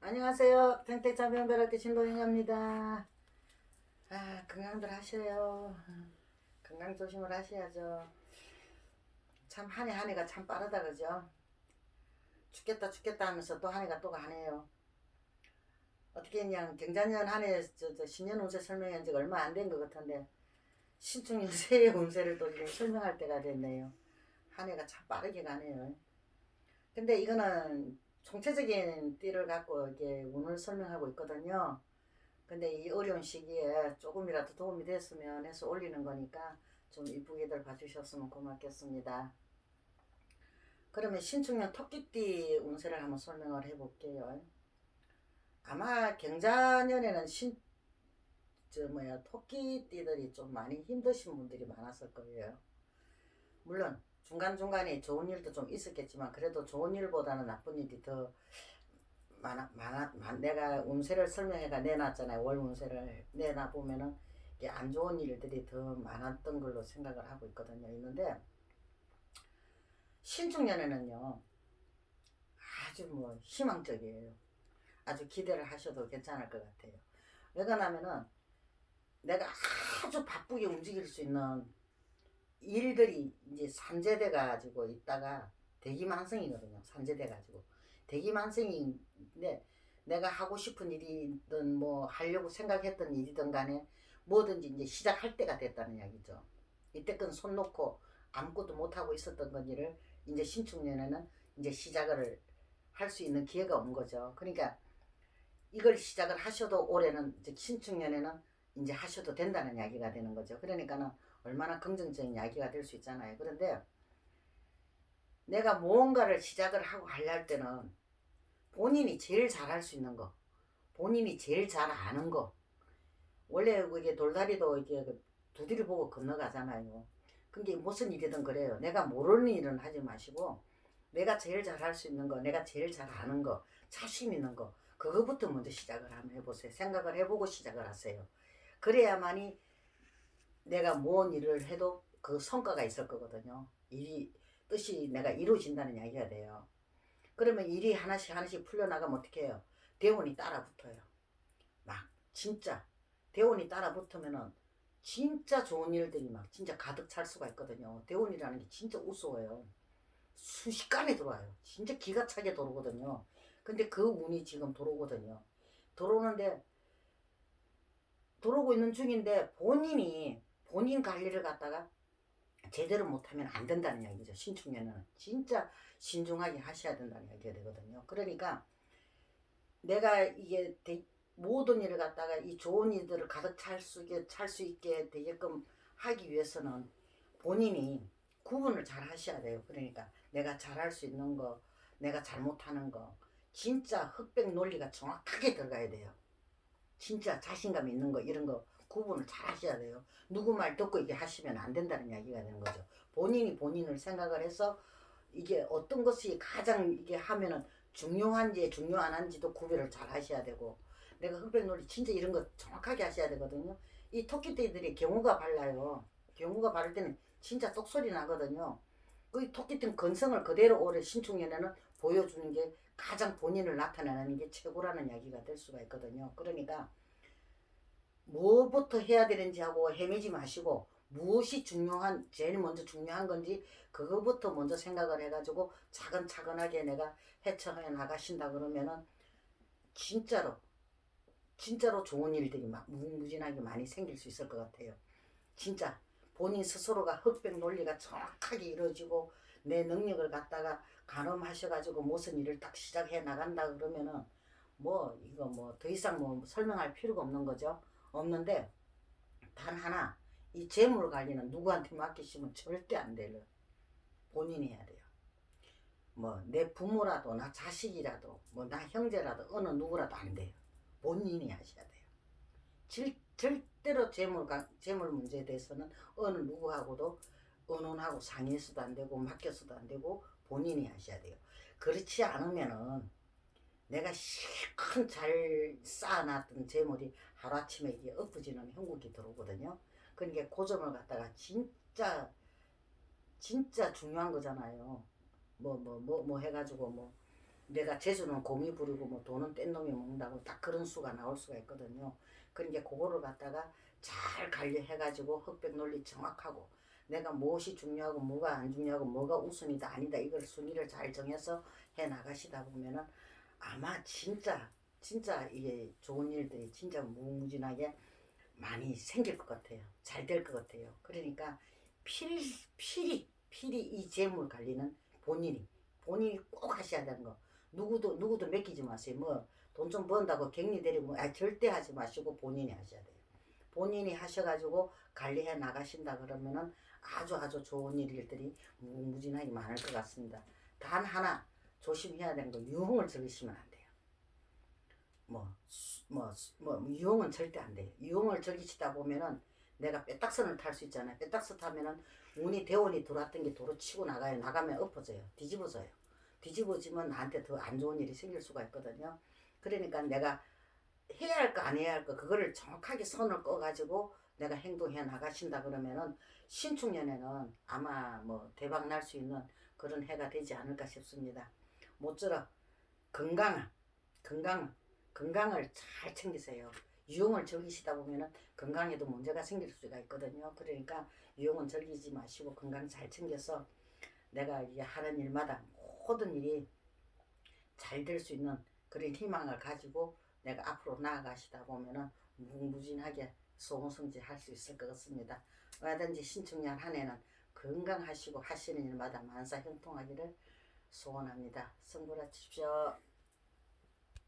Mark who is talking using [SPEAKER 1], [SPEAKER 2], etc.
[SPEAKER 1] 안녕하세요. 탱탱자변별할때 신도영입니다. 아, 건강들 하셔요. 건강 조심을 하셔야죠. 참 한 해 한 해가 참 빠르다 그죠? 죽겠다 죽겠다 하면서 또 한 해가 또 가네요. 어떻게 그냥 경자년 한 해 저, 저 신년 운세 설명한 지가 얼마 안 된 것 같은데 신축년 새해 운세를 또 이제 설명할 때가 됐네요. 한 해가 참 빠르게 가네요. 근데 이거는 총체적인 띠를 갖고 이게 운을 설명하고 있거든요. 근데 이 어려운 시기에 조금이라도 도움이 됐으면 해서 올리는 거니까 좀 이쁘게들 봐주셨으면 고맙겠습니다. 그러면 신축년 토끼띠 운세를 한번 설명을 해볼게요. 아마 경자년에는 신, 저 뭐야, 토끼띠들이 좀 많이 힘드신 분들이 많았을 거예요. 물론 중간중간에 좋은 일도 좀 있었겠지만 그래도 좋은 일보다는 나쁜 일이 더 많아, 많아, 많- 내가 운세를 설명해가 내놨잖아요. 월 운세를 내놔 보면은 이게 안 좋은 일들이 더 많았던 걸로 생각을 하고 있거든요. 있는데 신축년에는요 아주 뭐 희망적이에요. 아주 기대를 하셔도 괜찮을 것 같아요. 왜 그러냐면은 내가 아주 바쁘게 움직일 수 있는 일들이 이제 산재돼 가지고 있다가 대기만성이거든요. 산재돼 가지고 대기만성인데 내가 하고 싶은 일이든 뭐 하려고 생각했던 일이든 간에 뭐든지 이제 시작할 때가 됐다는 이야기죠. 이때껏 손 놓고 아무것도 못 하고 있었던 건 일을 이제 신축년에는 이제 시작을 할 수 있는 기회가 온 거죠. 그러니까 이걸 시작을 하셔도 올해는 이제 신축년에는 이제 하셔도 된다는 이야기가 되는 거죠. 그러니까는 얼마나 긍정적인 이야기가 될 수 있잖아요. 그런데 내가 무언가를 시작을 하고 하려 때는 본인이 제일 잘할 수 있는 거, 본인이 제일 잘 아는 거. 원래 이게 돌다리도 이게 그 두드려 보고 건너가잖아요. 근데 무슨 일이든 그래요. 내가 모르는 일은 하지 마시고 내가 제일 잘할 수 있는 거, 내가 제일 잘 아는 거, 자신 있는 거, 그거부터 먼저 시작을 한번 해보세요. 생각을 해보고 시작을 하세요. 그래야만이 내가 뭔 일을 해도 그 성과가 있을 거거든요. 일이 뜻이 내가 이루어진다는 이야기가 돼요. 그러면 일이 하나씩 하나씩 풀려나가면 어떻게 해요? 대원이 따라 붙어요. 막 진짜 대원이 따라 붙으면은 진짜 좋은 일들이 막 진짜 가득 찰 수가 있거든요. 대원이라는 게 진짜 우스워요. 순식간에 들어와요. 진짜 기가 차게 들어오거든요. 근데 그 운이 지금 들어오거든요. 들어오는데 들어오고 있는 중인데 본인이 본인 관리를 갖다가 제대로 못하면 안 된다는 이야기죠. 신축년은 진짜 신중하게 하셔야 된다는 이야기가 되거든요. 그러니까 내가 이게 대- 모든 일을 갖다가 이 좋은 일들을 가득 찰수 있게 찰수 있게 되게끔 하기 위해서는 본인이 구분을 잘 하셔야 돼요. 그러니까 내가 잘할 수 있는 거, 내가 잘못하는 거, 진짜 흑백 논리가 정확하게 들어가야 돼요. 진짜 자신감 있는 거 이런 거 구분을 잘 하셔야 돼요. 누구 말 듣고 이게 하시면 안 된다는 이야기가 되는 거죠. 본인이 본인을 생각을 해서 이게 어떤 것이 가장 이게 하면은 중요한지 중요 안 한지도 구별을 잘 하셔야 되고 내가 흑백 논리 진짜 이런 거 정확하게 하셔야 되거든요. 이 토끼띠들이 경우가 발라요. 경우가 바를 때는 진짜 똑소리 나거든요. 그 토끼띠는 건성을 그대로 올해 신축년에는 보여주는 게 가장 본인을 나타내는 게 최고라는 이야기가 될 수가 있거든요. 그러니까 뭐부터 해야 되는지 하고 헤매지 마시고 무엇이 중요한 제일 먼저 중요한 건지 그거부터 먼저 생각을 해가지고 차근차근하게 내가 헤쳐해 나가신다 그러면은 진짜로 진짜로 좋은 일들이 막 무궁무진하게 많이 생길 수 있을 것 같아요. 진짜 본인 스스로가 흑백 논리가 정확하게 이루어지고 내 능력을 갖다가 가늠하셔가지고 무슨 일을 딱 시작해 나간다 그러면은 뭐 이거 뭐 더 이상 뭐 설명할 필요가 없는 거죠. 없는데 단 하나 이 재물 관리는 누구한테 맡기시면 절대 안 돼요. 본인이 해야 돼요. 뭐 내 부모라도 나 자식이라도 뭐 나 형제라도 어느 누구라도 안 돼요. 본인이 하셔야 돼요. 질, 절대로 재물 관- 재물 문제에 대해서는 어느 누구하고도 의논하고 상의해서도 안 되고 맡겨서도 안 되고 본인이 하셔야 돼요. 그렇지 않으면은 내가 실컷 잘 쌓아놨던 재물이 하루아침에 이게 엎어지는 형국이 들어오거든요. 그러니까 그 점을 갖다가 진짜 진짜 중요한 거잖아요. 뭐뭐 뭐 뭐 해가지고 뭐 내가 재수는 곰이 부리고 뭐 돈은 뗀 놈이 먹는다고 딱 그런 수가 나올 수가 있거든요. 그러니까 그거를 갖다가 잘 관리해가지고 흑백 논리 정확하고 내가 무엇이 중요하고 뭐가 안 중요하고 뭐가 우선이다 아니다 이걸 순위를 잘 정해서 해 나가시다 보면은 아마 진짜 진짜 이게 좋은 일들이 진짜 무궁무진하게 많이 생길 것 같아요. 잘 될 것 같아요. 그러니까 필 필히 필히 이 재물 관리는 본인이 본인이 꼭 하셔야 되는 거. 누구도 누구도 맡기지 마세요. 뭐 돈 좀 번다고 격리 데리고 아 절대 하지 마시고 본인이 하셔야 돼요. 본인이 하셔가지고 관리해 나가신다 그러면은 아주 아주 좋은 일들이 무궁무진하게 많을 것 같습니다. 단 하나 조심해야 되는 거 유흥을 즐기시면 안 돼요. 뭐, 뭐, 뭐, 유흥은 절대 안 돼요. 유흥을 즐기시다 보면은 내가 빼딱선을 탈 수 있잖아요. 빼딱선 타면은 운이 대원이 들어왔던 게 도로 치고 나가요. 나가면 엎어져요. 뒤집어져요. 뒤집어지면 나한테 더 안 좋은 일이 생길 수가 있거든요. 그러니까 내가 해야 할 거 안 해야 할 거 그거를 정확하게 선을 꺼가지고 내가 행동해 나가신다 그러면은 신축년에는 아마 뭐 대박 날 수 있는 그런 해가 되지 않을까 싶습니다. 모쪼록 건강, 건강, 건강을 잘 챙기세요. 유흥을 즐기시다 보면은 건강에도 문제가 생길 수가 있거든요. 그러니까 유흥은 즐기지 마시고 건강 잘 챙겨서 내가 이제 하는 일마다 모든 일이 잘 될 수 있는 그런 희망을 가지고 내가 앞으로 나아가시다 보면은 무궁무진하게 소원성지 할수 있을 것 같습니다. 얼마든지 신축년 한 해는 건강하시고 하시는 일마다 만사 형통하기를 소원합니다. 성불하십시오.